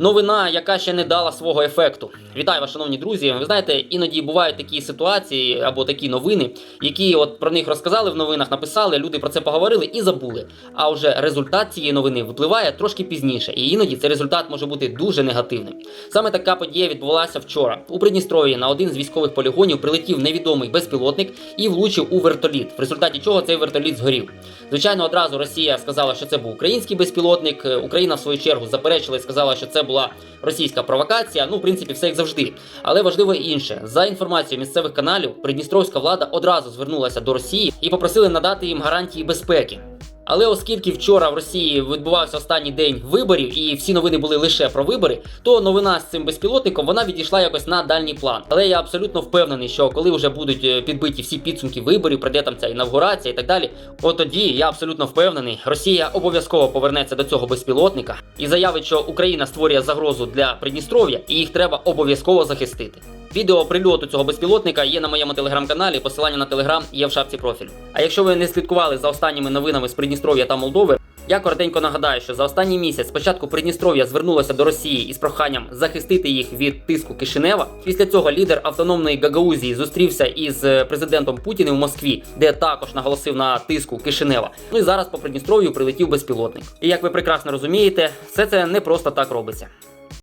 Новина, яка ще не дала свого ефекту. Вітаю вас, шановні друзі. Ви знаєте, іноді бувають такі ситуації або такі новини, які от про них розказали в новинах, написали, люди про це поговорили і забули. А вже результат цієї новини випливає трошки пізніше, і іноді цей результат може бути дуже негативним. Саме така подія відбулася вчора. У Придністров'ї на один з військових полігонів прилетів невідомий безпілотник і влучив у вертоліт, в результаті чого цей вертоліт згорів. Звичайно, одразу Росія сказала, що це був український безпілотник. Україна, в свою чергу, заперечила і сказала, що це була російська провокація. Ну, в принципі, все як завжди. Але важливо інше. За інформацією місцевих каналів, придністровська влада одразу звернулася до Росії і попросили надати їм гарантії безпеки. Але оскільки вчора в Росії відбувався останній день виборів, і всі новини були лише про вибори, то новина з цим безпілотником вона відійшла якось на дальній план. Але я абсолютно впевнений, що коли вже будуть е, підбиті всі підсумки виборів, прийде там ця інавгурація і так далі, от тоді я абсолютно впевнений, Росія обов'язково повернеться до цього безпілотника і заявить, що Україна створює загрозу для Придністров'я, і їх треба обов'язково захистити. Відео прильоту цього безпілотника є на моєму телеграм-каналі. Посилання на телеграм є в шапці профілю. А якщо ви не слідкували за останніми новинами з Придністров'я та Молдови, я коротенько нагадаю, що за останній місяць спочатку Придністров'я звернулося до Росії із проханням захистити їх від тиску Кишинева. Після цього лідер автономної Гагаузії зустрівся із е, президентом Путіним в Москві, де також наголосив на тиску Кишинева. Ну і зараз по Придністров'ю прилетів безпілотник. І як ви прекрасно розумієте, все це не просто так робиться.